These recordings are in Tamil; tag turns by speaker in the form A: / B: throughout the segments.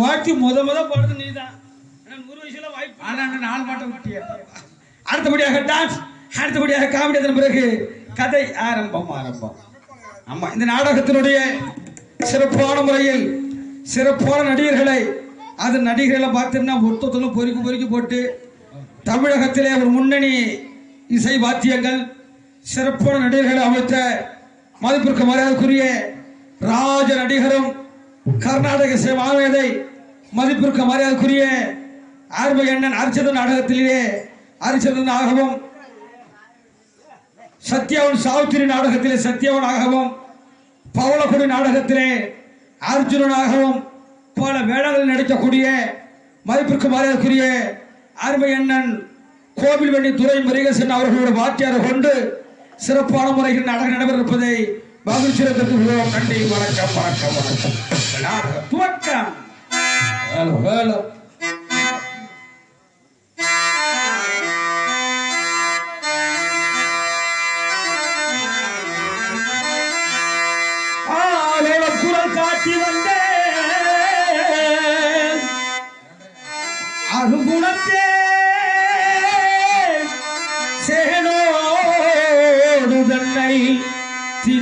A: வாழ்த்தி முத முத பாடுறது நீதான். ஆனா நூறு வயசுல வாய்ப்பு
B: ஆனா என்ன நாலு மாட்டை விட்டிய
A: அடுத்தபடியாக டான்ஸ் அடுத்தபடியாக காமெடி அதன் பிறகு கதை ஆரம்பம் ஆரம்பம். ஆமா இந்த நாடகத்தினுடைய சிறப்பான முறையில் சிறப்பான நடிகர்களை அது நடிகர்களை பார்த்தீங்கன்னா ஒத்தொத்தலும் பொறுக்கி பொறுக்கி போட்டு தமிழகத்திலே ஒரு முன்னணி இசை வாத்தியங்கள் சிறப்பான நடிகர்களை அமைத்த மதிப்பிற்கு மரியாதைக்குரிய ராஜ நடிகரும் கர்நாடக சேவாவேதை மதிப்பிற்கு மரியாதைக்குரிய ஆர்வ எண்ணன் நாடகத்திலேயே நாடகத்திலே அரிச்சதனாகவும் சத்யாவன் சாவித்திரி நாடகத்திலே சத்யாவனாகவும் பவளக்குடி நாடகத்திலே அர்ஜுனனாகவும் பல வேடங்களில் நடிக்கக்கூடிய மதிப்பிற்கு மரியாதைக்குரிய அருமை அண்ணன் கோவில்வெண்ணி துறை முருகேசன் அவர்களோட வாத்தியாரை கொண்டு சிறப்பான முறையில் நாடகம் நடைபெற இருப்பதை மகிழ்ச்சியத்திற்கு மிகவும் நன்றி வணக்கம் வணக்கம் வணக்கம் நாடக துவக்கம்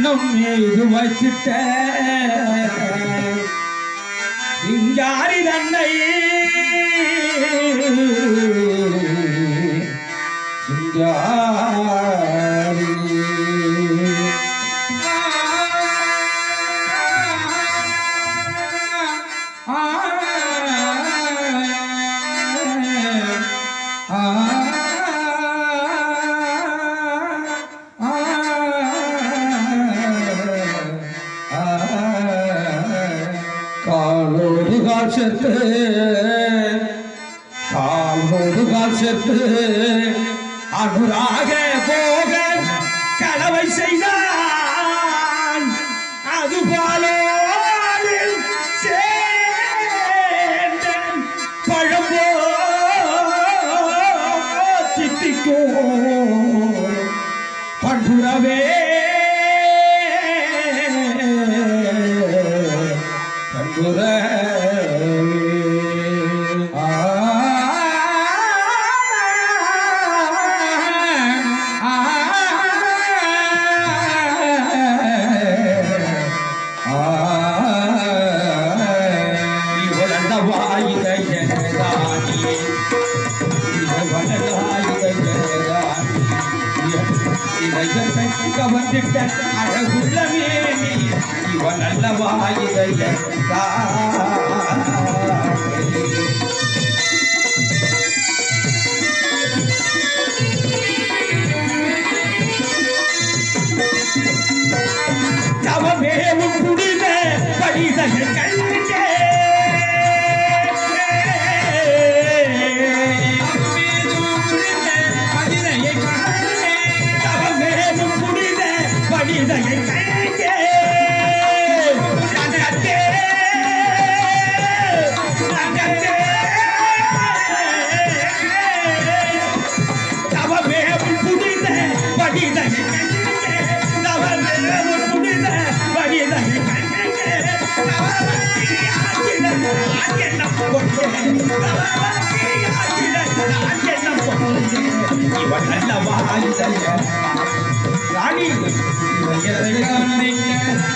A: இன்னும் மீது வைத்திட்ட சிங்காரி தன்னை காலோடு செத்து அனுராக போக கலவை செய்தான். அதுபோல Ah.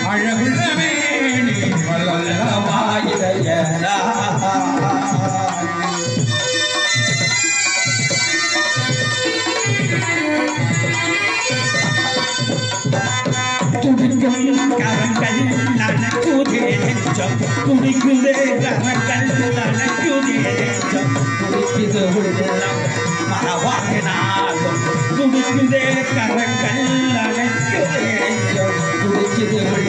A: அழகுள்ளமே நீ நல்ல துடிக்கும் கரங்கள் நனக்குதே நெஞ்சம். துடிக்குதே கரங்கள் நனக்குதே நெஞ்சம். துடிக்குது உள்ளம் மறவாகினாலும் துடிக்குதே கரங்கள் துடிக்குது உள்ளம்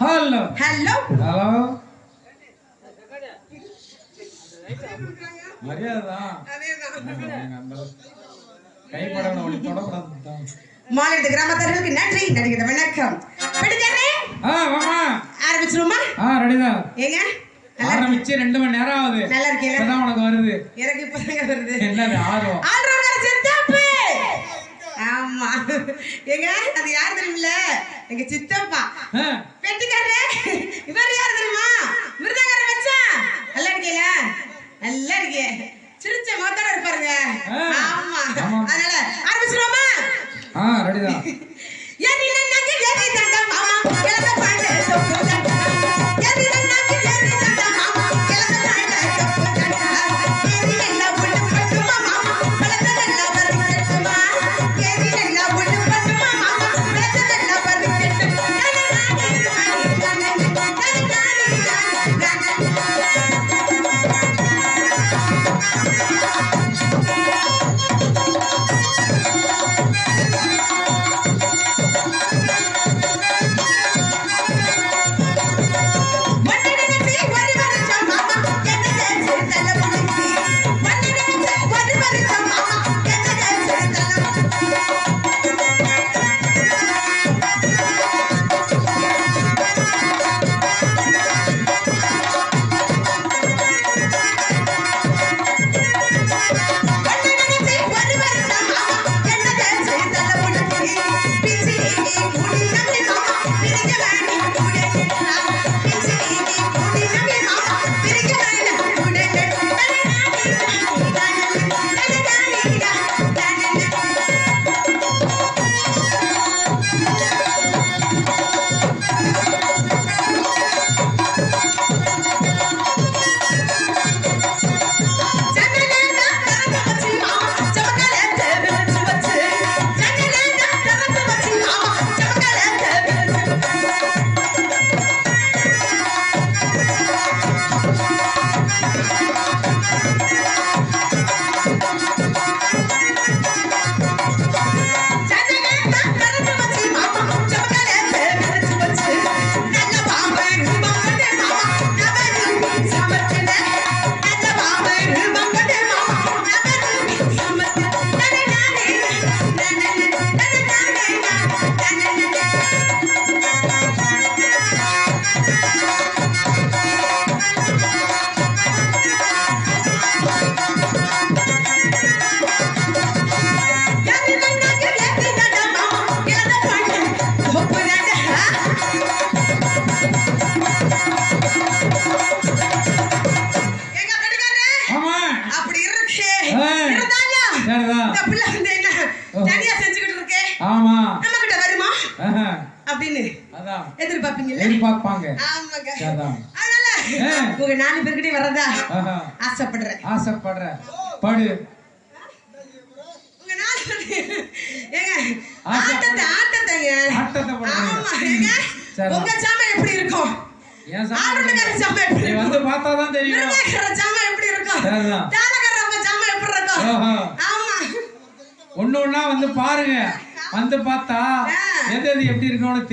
C: ஹலோ
A: ஹலோ
C: ஹலோ
A: ஹலோ மரியாதை? கைப்படணும் ஒளி தொடப்படாது
C: மாநில கிராமத்தார்களுக்கு நன்றி. நடிகர் வணக்கம். ஆரம்பிச்சிருமா
A: ரெடிதான்.
C: ஏங்க?
A: ஆரம்பிச்சு ரெண்டு மணி நேரம் ஆகுது.
C: நல்லா
A: இப்பதான் உனக்கு வருது.
C: எனக்கு வருது.
A: ஆர்வம்?
C: ஆமா. ஏங்க அது யார் தெரியுமில்ல? எங்க சித்தப்பா.
A: ஆ,
C: வெட்டிக்காரு இவர் யார் தெரியுமா? மிருதங்கர மச்சான். நல்லா இருக்கீல நல்லா இருக்கே சிரிச்ச மொத்தோட இருப்பாருங்க. ஆமா. அதனால ஆரம்பிச்சிருவோமா?
A: ஆ ரெடிதான்.
C: எரி அப்படி இருக்கு. இருந்தாலும்
A: சரிதான்
C: இந்த பிள்ளை வந்து என்ன தனியா செஞ்சுக்கிட்டு இருக்கே.
A: ஆமா.
C: நம்ம கிட்ட வருமா அப்படின்னு
A: அதான்.
C: எதிர்பார்ப்பீங்கல்ல?
A: எதிர்பார்ப்பாங்க.
C: ஆமாங்க. அதனால. உங்க நாலு பேர்கிட்டயும் வரதா
A: ஆஹா,
C: ஆசைப்படுறேன்.
A: ஆசைப்படுற படு.
C: ஏங்க ஆட்டத்தை ஆட்டத்தைங்க. ஆமா ஏங்க. உங்க சாம எப்படி இருக்கும்?
A: ஏன் சாமி?
C: எப்படி
A: வந்து பார்த்தாதான் தெரியும்.
C: விருதுக்கார சாம
A: ஒண்ணா வந்து பாருங்க. வந்து பார்த்தா. எது எது எப்படி இருக்கணும்னு